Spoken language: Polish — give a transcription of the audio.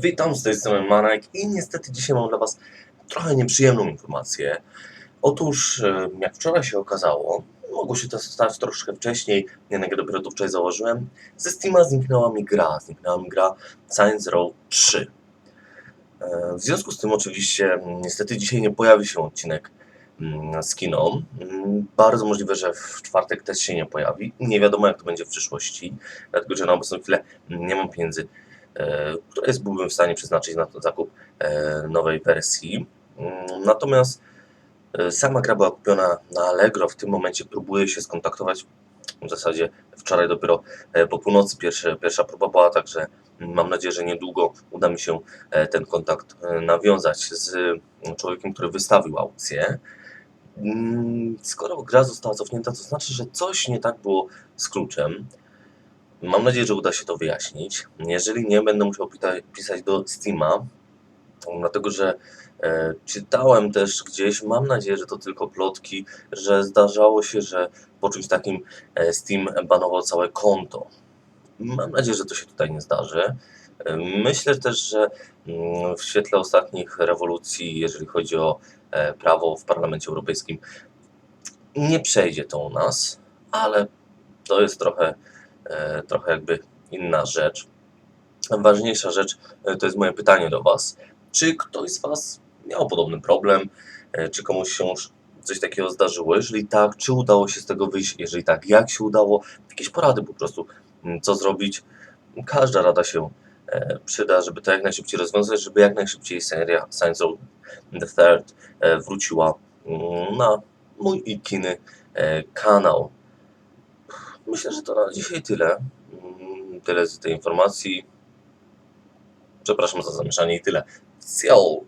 Witam, z tej strony Manek i niestety dzisiaj mam dla Was trochę nieprzyjemną informację. Otóż, e, jak wczoraj się okazało, mogło się to stać troszkę wcześniej, jednak dopiero to wczoraj założyłem, ze Steama zniknęła mi gra, zniknęła mi gra Science Row 3. E, W związku z tym oczywiście niestety dzisiaj nie pojawi się odcinek z kino. Mm, Bardzo możliwe, że w czwartek też się nie pojawi. Nie wiadomo jak to będzie w przyszłości, dlatego że na obecną chwilę nie mam pieniędzy które jest byłbym w stanie przeznaczyć na to zakup e, nowej wersji. Mm, Natomiast e, sama gra była kupiona na Allegro. W tym momencie próbuję się skontaktować. W zasadzie wczoraj dopiero e, po północy pierwsza próba była, także mam nadzieję, że niedługo uda mi się e, ten kontakt e, nawiązać z mm, człowiekiem, który wystawił aukcję. Mm, Skoro gra została cofnięta, to znaczy, że coś nie tak było z kluczem. Mam nadzieję, że uda się to wyjaśnić. Jeżeli nie, będę musiał pisać do Steama, dlatego że e, czytałem też gdzieś, mam nadzieję, że to tylko plotki, że zdarzało się, że po czymś takim e, Steam banował całe konto. Mam nadzieję, że to się tutaj nie zdarzy. E, Myślę też, że mm, w świetle ostatnich rewolucji, jeżeli chodzi o e, prawo w Parlamencie Europejskim, nie przejdzie to u nas, ale to jest trochę trochę jakby inna rzecz. Ważniejsza rzecz e, to jest moje pytanie do Was. Czy ktoś z Was miał podobny problem? E, Czy komuś się coś takiego zdarzyło? Jeżeli tak, czy udało się z tego wyjść? Jeżeli tak, jak się udało? Jakieś porady po prostu, co zrobić? Każda rada się e, przyda, żeby to jak najszybciej rozwiązać, żeby jak najszybciej seria Science Road the Third e, wróciła na mój i kiny e, kanał. Myślę, że to na dzisiaj tyle. Mm, Tyle z tej informacji. Przepraszam za zamieszanie i tyle. Ciao!